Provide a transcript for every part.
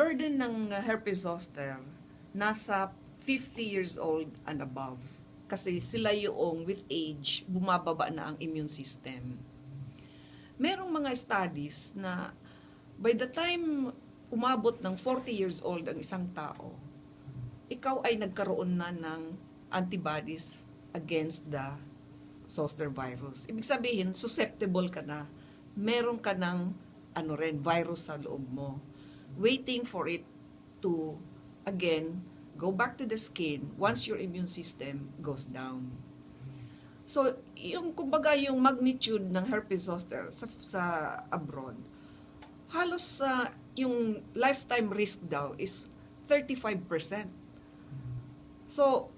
burden ng herpes zoster nasa 50 years old and above. Kasi sila yung with age, bumababa na ang immune system. Merong mga studies na by the time umabot ng 40 years old ang isang tao, ikaw ay nagkaroon na ng antibodies against the zoster virus. Ibig sabihin, susceptible ka na. Meron ka ng ano rin, virus sa loob mo. Waiting for it to, again, go back to the skin once your immune system goes down. So, yung kumbaga yung magnitude ng herpes zoster sa, sa abroad, halos sa yung lifetime risk daw is 35%. So,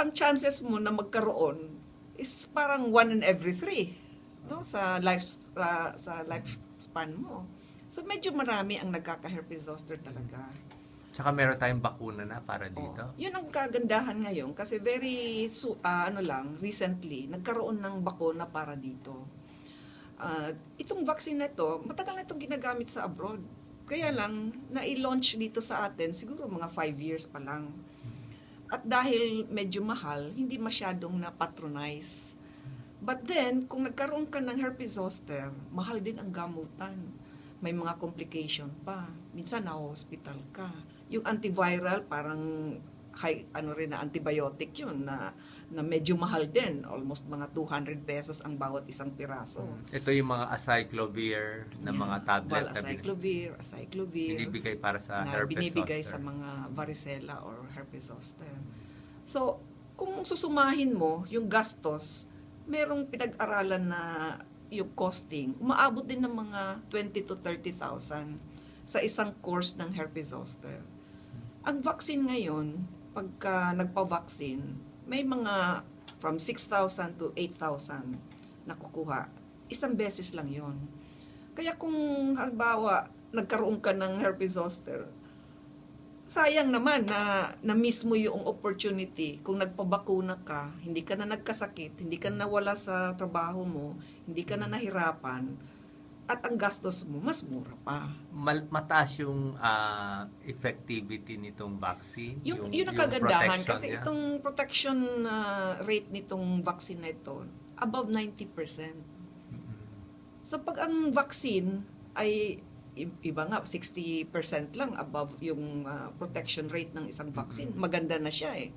ang chances mo na magkaroon is parang one in every three no sa life uh, sa lifespan mo. So medyo marami ang nagkaka-herpes zoster talaga. Tsaka meron tayong bakuna na para dito. Oh, yun ang kagandahan ngayon kasi very su- ah, ano lang recently nagkaroon ng bakuna para dito. Ah, itong vaccine na ito, matagal na itong ginagamit sa abroad. Kaya lang, na-launch dito sa atin siguro mga 5 years pa lang. At dahil medyo mahal, hindi masyadong na-patronize. But then, kung nagkaroon ka ng herpes zoster, mahal din ang gamutan. May mga complication pa. Minsan na-hospital ka. Yung antiviral, parang high, ano rin na antibiotic yun na, na medyo mahal din. Almost mga 200 pesos ang bawat isang piraso. Ito yung mga acyclovir na mga tablet Well, acyclovir, acyclovir binibigay para sa na herpes binibigay zoster. sa mga varicella or herpes zoster. So, kung susumahin mo yung gastos, merong pinag-aralan na yung costing, umaabot din ng mga 20 to 30,000 sa isang course ng herpes zoster. Ang vaccine ngayon, pagka nagpa-vaccine, may mga from 6,000 to 8,000 na kukuha. Isang beses lang yon. Kaya kung halimbawa nagkaroon ka ng herpes zoster, sayang naman na na-miss mo yung opportunity kung nagpabakuna ka, hindi ka na nagkasakit, hindi ka na nawala sa trabaho mo, hindi ka na nahirapan, at ang gastos mo, mas mura pa. Mal- mataas yung ah, effectivity nitong vaccine. Yung, yun ang kagandahan protection kasi niya. itong protection uh, rate nitong vaccine na ito, above 90%. Mm-mm. So pag ang vaccine ay iba nga 60% lang above yung uh, protection rate ng isang vaccine, maganda na siya eh.